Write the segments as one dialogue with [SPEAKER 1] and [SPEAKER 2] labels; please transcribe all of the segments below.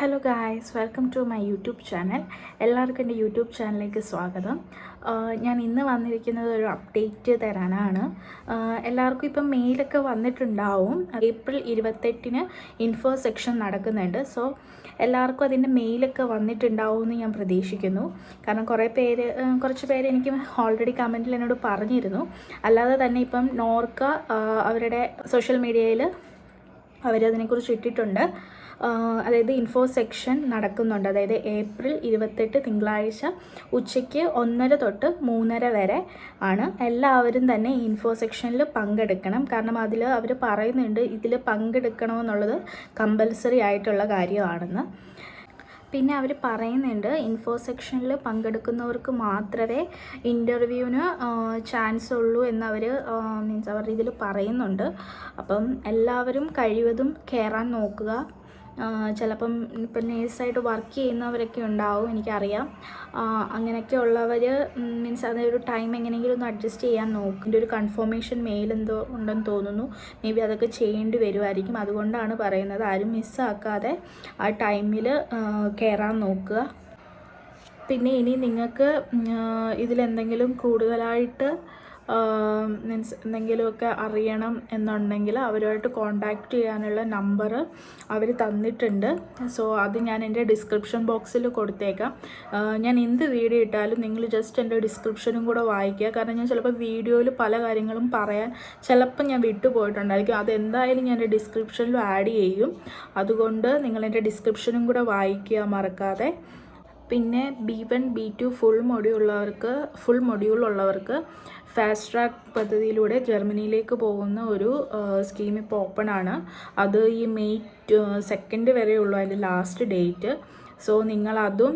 [SPEAKER 1] Hello guys welcome to my YouTube channel എല്ലാവർക്കും എന്റെ YouTube ചാനലിലേക്ക് സ്വാഗതം. ഞാൻ ഇന്ന് വന്നിരിക്കുന്നത് ഒരു അപ്ഡേറ്റ് തരാനാണ്. എല്ലാവർക്കും ഇപ്പം മെയിലൊക്കെ വന്നിട്ടുണ്ടാവും. ഏപ്രിൽ ഇരുപത്തെട്ടിന് ഇൻഫോ സെക്ഷൻ നടക്കുന്നുണ്ട്. സോ എല്ലാവർക്കും അതിന്റെ മെയിലൊക്കെ വന്നിട്ടുണ്ടാവും എന്ന് ഞാൻ പ്രതീക്ഷിക്കുന്നു. കാരണം കുറേ പേര് കുറച്ച് പേര് എനിക്ക് ഓൾറെഡി കമന്റിൽ എന്നോട് പറഞ്ഞിരുന്നു. അല്ലാതെ തന്നെ ഇപ്പം നോർക്ക അവരുടെ സോഷ്യൽ മീഡിയയിൽ അവരതിനെക്കുറിച്ച് ഇട്ടിട്ടുണ്ട്. അതായത് ഇൻഫോ സെക്ഷൻ നടക്കുന്നുണ്ട്. അതായത് ഏപ്രിൽ ഇരുപത്തെട്ട് തിങ്കളാഴ്ച ഉച്ചയ്ക്ക് ഒന്നര തൊട്ട് മൂന്നര വരെ ആണ്. എല്ലാവരും തന്നെ ഇൻഫോ സെക്ഷനിൽ പങ്കെടുക്കണം. കാരണം അതിൽ അവർ പറയുന്നുണ്ട് ഇതിൽ പങ്കെടുക്കണമെന്നുള്ളത് കമ്പൽസറി ആയിട്ടുള്ള കാര്യമാണെന്ന്. പിന്നെ അവർ പറയുന്നുണ്ട് ഇൻഫോ സെക്ഷനിൽ പങ്കെടുക്കുന്നവർക്ക് മാത്രമേ ഇന്റർവ്യൂവിന് ചാൻസ് ഉള്ളൂ എന്നവർ മീൻസ് അവരുടെ ഇതിൽ പറയുന്നുണ്ട്. അപ്പം എല്ലാവരും കഴിവതും കയറാൻ നോക്കുക. ചിലപ്പം ഇപ്പം നേഴ്സായിട്ട് വർക്ക് ചെയ്യുന്നവരൊക്കെ ഉണ്ടാവും എനിക്കറിയാം. അങ്ങനെയൊക്കെ ഉള്ളവർ മീൻസ് അതൊരു ടൈം എങ്ങനെയെങ്കിലും ഒന്ന് അഡ്ജസ്റ്റ് ചെയ്യാൻ നോക്കും. എന്റെ ഒരു കൺഫർമേഷൻ മെയിൽ എന്തോ ഉണ്ടെന്ന് തോന്നുന്നു. മേ ബി അതൊക്കെ ചെയ്യേണ്ടി വരുമായിരിക്കും അതുകൊണ്ടാണ് പറയുന്നത്. ആരും മിസ്സാക്കാതെ ആ ടൈമിൽ കയറാൻ നോക്കുക. പിന്നെ ഇനി നിങ്ങൾക്ക് ഇതിലെന്തെങ്കിലും കൂടുതലായിട്ട് മീൻസ് എന്തെങ്കിലുമൊക്കെ അറിയണം എന്നുണ്ടെങ്കിൽ അവരുമായിട്ട് കോണ്ടാക്ട് ചെയ്യാനുള്ള നമ്പർ അവർ തന്നിട്ടുണ്ട്. സോ അത് ഞാൻ എന്റെ ഡിസ്ക്രിപ്ഷൻ ബോക്സിൽ കൊടുത്തേക്കാം. ഞാൻ എന്ത് വീഡിയോ ഇട്ടാലും നിങ്ങൾ ജസ്റ്റ് എന്റെ ഡിസ്ക്രിപ്ഷനും കൂടെ വായിക്കുക. കാരണം ഞാൻ ചിലപ്പോൾ വീഡിയോയിൽ പല കാര്യങ്ങളും പറയാൻ ചിലപ്പോൾ ഞാൻ വിട്ടുപോയിട്ടുണ്ടായിരിക്കും അതെന്തായാലും ഞാൻ എന്റെ ഡിസ്ക്രിപ്ഷനിലും ആഡ് ചെയ്യും. അതുകൊണ്ട് നിങ്ങൾ എന്റെ ഡിസ്ക്രിപ്ഷനും കൂടെ വായിക്കുക മറക്കാതെ. പിന്നെ B one B two full module ഉള്ളവർക്ക് ഫുൾ മൊഡ്യൂൾ ഉള്ളവർക്ക് ഫാസ്റ്റ് ട്രാക്ക് പദ്ധതിയിലൂടെ ജർമ്മനിയിലേക്ക് പോകുന്ന ഒരു സ്കീം ഇപ്പോൾ ഓപ്പൺ ആണ്. അത് ഈ മെയ് സെക്കൻഡ് വരെയുള്ളൂ അതിന്റെ last date so നിങ്ങളതും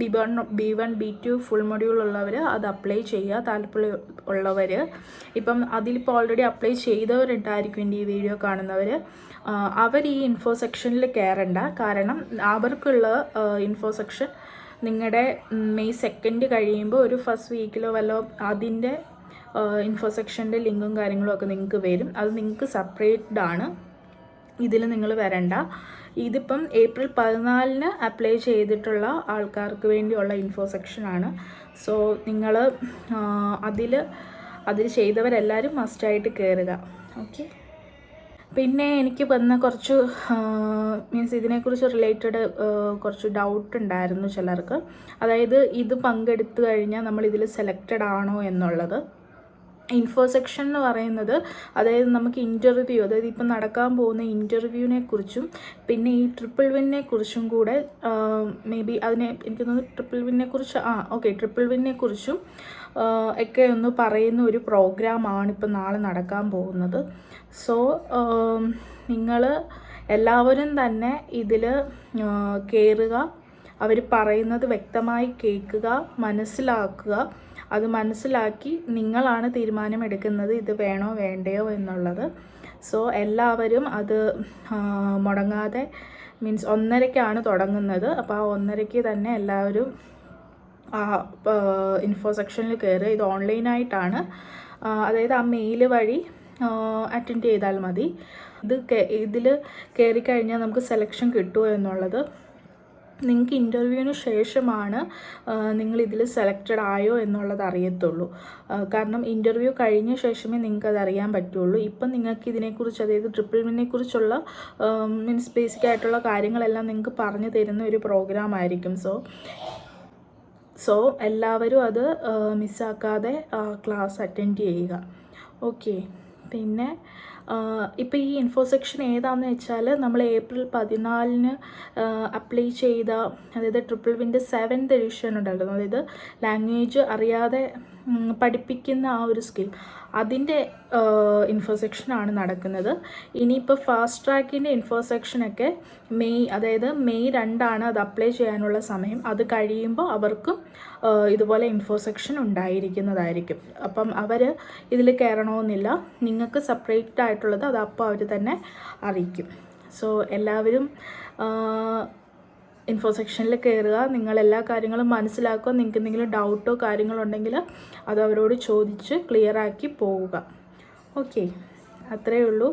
[SPEAKER 1] B one B one B two full module ഉള്ളവർ അത് അപ്ലൈ ചെയ്യുക. താല്പര്യം ഉള്ളവർ ഇപ്പം അതിലിപ്പോൾ ഓൾറെഡി അപ്ലൈ ചെയ്തവരുണ്ടായിരിക്കും ഈ വീഡിയോ കാണുന്നവർ അവർ ഈ ഇൻഫോ സെക്ഷനിൽ കയറണ്ട കാരണം അവർക്കുള്ള ഇൻഫോ സെക്ഷൻ നിങ്ങളുടെ മെയ് സെക്കൻഡ് കഴിയുമ്പോൾ ഒരു ഫസ്റ്റ് വീക്കിലോ വല്ലോ അതിന്റെ ഇൻഫോസെക്ഷന്റെ ലിങ്കും കാര്യങ്ങളും ഒക്കെ നിങ്ങൾക്ക് വരും. അത് നിങ്ങൾക്ക് സെപ്പറേറ്റഡ് ആണ്. ഇതിൽ നിങ്ങൾ വരണ്ട. ഇതിപ്പം ഏപ്രിൽ പതിനാലിന് അപ്ലൈ ചെയ്തിട്ടുള്ള ആൾക്കാർക്ക് വേണ്ടിയുള്ള ഇൻഫോ സെക്ഷനാണ് സോ നിങ്ങൾ അതിൽ അതിൽ ചെയ്തവരെല്ലാവരും മസ്റ്റായിട്ട് കയറുക ഓക്കെ പിന്നെ എനിക്ക് വന്ന കുറച്ച് മീൻസ് ഇതിനെക്കുറിച്ച് റിലേറ്റഡ് കുറച്ച് ഡൗട്ട് ഉണ്ടായിരുന്നു ചിലർക്ക്. അതായത് ഇത് പങ്കെടുത്തു കഴിഞ്ഞാൽ നമ്മൾ ഇതിൽ സെലക്റ്റഡ് ആണോ എന്നുള്ളത്. ഇൻഫോ സെക്ഷൻ എന്ന് പറയുന്നത്. അതായത് നമുക്ക് ഇന്റർവ്യൂ അതായത് ഇപ്പം നടക്കാൻ പോകുന്ന ഇന്റർവ്യൂവിനെ കുറിച്ചും പിന്നെ ഈ ട്രിപ്പിൾ വിന്നെ കുറിച്ചും കൂടെ മേ ബി അതിനെ എനിക്ക് തോന്നുന്നു ട്രിപ്പിൾ വിന്നെ കുറിച്ച് ആ ഓക്കെ ട്രിപ്പിൾ വിന്നെ കുറിച്ചും ഒക്കെ ഒന്ന് പറയുന്ന ഒരു പ്രോഗ്രാമാണ് ഇപ്പം നാളെ നടക്കാൻ പോകുന്നത്. സോ നിങ്ങൾ എല്ലാവരും തന്നെ ഇതിൽ കയറുക അവർ പറയുന്നത് വ്യക്തമായി കേൾക്കുക മനസ്സിലാക്കുക അത് മനസ്സിലാക്കി നിങ്ങളാണ് തീരുമാനമെടുക്കുന്നത് ഇത് വേണോ വേണ്ടയോ എന്നുള്ളത്. സോ എല്ലാവരും അത് മുടങ്ങാതെ മീൻസ് ഒന്നരയ്ക്കാണ് തുടങ്ങുന്നത്. അപ്പോൾ ആ ഒന്നരയ്ക്ക് തന്നെ എല്ലാവരും ആ ഇൻഫോ സെക്ഷനിൽ കയറുക ഇത് ഓൺലൈനായിട്ടാണ് അതായത് ആ മെയിൽ വഴി അറ്റൻഡ് ചെയ്താൽ മതി. ഇത് ഇതിൽ കയറി കഴിഞ്ഞാൽ നമുക്ക് സെലക്ഷൻ കിട്ടുമോ എന്നുള്ളത്. നിങ്ങൾക്ക് ഇന്റർവ്യൂവിന് ശേഷമാണ് നിങ്ങൾ ഇതിൽ സെലക്റ്റഡ് ആയോ എന്നുള്ളത് അറിയത്തുള്ളൂ. കാരണം ഇന്റർവ്യൂ കഴിഞ്ഞ ശേഷമേ നിങ്ങൾക്ക് അത് അറിയാൻ പറ്റുള്ളൂ. ഇപ്പം നിങ്ങൾക്ക് ഇതിനെക്കുറിച്ച് അതായത് ട്രിപ്പിൾ മിനെ കുറിച്ചുള്ള മീൻസ് ബേസിക് ആയിട്ടുള്ള കാര്യങ്ങളെല്ലാം നിങ്ങൾക്ക് പറഞ്ഞു തരുന്ന ഒരു പ്രോഗ്രാം ആയിരിക്കും. സോ സോ എല്ലാവരും അത് മിസ്സാക്കാതെ ക്ലാസ് അറ്റൻഡ് ചെയ്യുക. ഓക്കെ പിന്നെ ഇപ്പോൾ ഈ ഇൻഫോ സെക്ഷൻ ഏതാണെന്ന് വെച്ചാൽ നമ്മൾ ഏപ്രിൽ പതിനാലിന് അപ്ലൈ ചെയ്ത അതായത് ട്രിപ്പിൾ വിന്റെ സെവൻത് എഡിഷൻ ഉണ്ടായിരുന്നു. അതായത് ലാംഗ്വേജ് അറിയാതെ പഠിപ്പിക്കുന്ന ആ ഒരു സ്കിൽ അതിന്റെ ഇൻഫോസെക്ഷനാണ് നടക്കുന്നത്. ഇനിയിപ്പോൾ ഫാസ്റ്റ് ട്രാക്കിന്റെ ഇൻഫോസെക്ഷനൊക്കെ മെയ് അതായത് മെയ് രണ്ടാണ് അത് അപ്ലൈ ചെയ്യാനുള്ള സമയം. അത് കഴിയുമ്പോൾ അവർക്കും ഇതുപോലെ ഇൻഫോസെക്ഷൻ ഉണ്ടായിരിക്കുന്നതായിരിക്കും. അപ്പം അവർ ഇതിൽ കയറണമെന്നില്ല. നിങ്ങൾക്ക് സെപ്പറേറ്റ് ആയിട്ടുള്ളത് അത് അപ്പോൾ അവർ തന്നെ അറിയിക്കും. സോ എല്ലാവരും ഇൻഫോ സെക്ഷനിൽ കയറുക നിങ്ങൾ എല്ലാ കാര്യങ്ങളും മനസ്സിലാക്കുക. നിങ്ങൾക്ക് എന്തെങ്കിലും ഡൗട്ടോ കാര്യങ്ങളോ ഉണ്ടെങ്കിൽ അത് അവരോട് ചോദിച്ച് ക്ലിയർ ആക്കി പോവുക. ഓക്കെ അത്രയേ ഉള്ളൂ.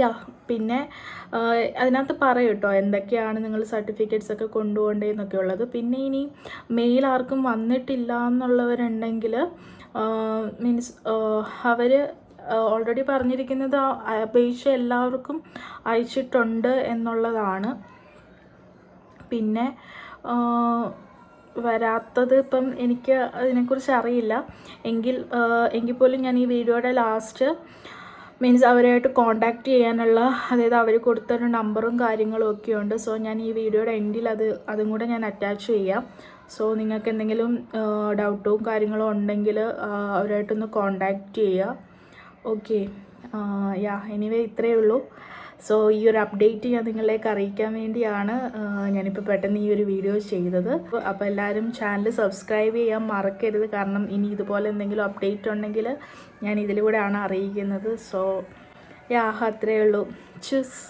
[SPEAKER 1] യാ പിന്നെ അതിനകത്ത് പറയും കേട്ടോ എന്തൊക്കെയാണ് നിങ്ങൾ സർട്ടിഫിക്കറ്റ്സ് ഒക്കെ കൊണ്ടുപോകേണ്ടതെന്നൊക്കെ ഉള്ളത്. പിന്നെ ഇനി മെയിൽ ആർക്കും വന്നിട്ടില്ല എന്നുള്ളവരുണ്ടെങ്കിൽ മീൻസ് അവർ ഓൾറെഡി പറഞ്ഞിരിക്കുന്നത് അപേക്ഷ എല്ലാവർക്കും അയച്ചിട്ടുണ്ട് എന്നുള്ളതാണ്. പിന്നെ വരാത്തത് ഇപ്പം എനിക്ക് അതിനെക്കുറിച്ച് അറിയില്ല. എങ്കിൽ എങ്കിൽ പോലും ഞാൻ ഈ വീഡിയോയുടെ ലാസ്റ്റ് മീൻസ് അവരായിട്ട് കോണ്ടാക്ട് ചെയ്യാനുള്ള അതായത് അവർ കൊടുത്തൊരു നമ്പറും കാര്യങ്ങളും ഒക്കെ ഉണ്ട്. സോ ഞാൻ ഈ വീഡിയോയുടെ എൻഡിൽ അത് അതും കൂടെ ഞാൻ അറ്റാച്ച് ചെയ്യാം. സോ നിങ്ങൾക്ക് എന്തെങ്കിലും ഡൗട്ടും കാര്യങ്ങളും ഉണ്ടെങ്കിൽ അവരായിട്ടൊന്ന് കോണ്ടാക്ട് ചെയ്യുക ഓക്കെ യാ എനിവേ ഇത്രയേ ഉള്ളൂ. സോ ഈ ഒരു അപ്ഡേറ്റ് ഞാൻ നിങ്ങളിലേക്ക് അറിയിക്കാൻ വേണ്ടിയാണ് ഞാനിപ്പോൾ പെട്ടെന്ന് ഈ ഒരു വീഡിയോ ചെയ്തത്. അപ്പോൾ എല്ലാവരും ചാനൽ സബ്സ്ക്രൈബ് ചെയ്യാൻ മറക്കരുത്. കാരണം ഇനി ഇതുപോലെ എന്തെങ്കിലും അപ്ഡേറ്റ് ഉണ്ടെങ്കിൽ ഞാൻ ഇതിലൂടെയാണ് അറിയിക്കുന്നത്. സോ യാ അത്രയേ ഉള്ളൂ. ചുസ്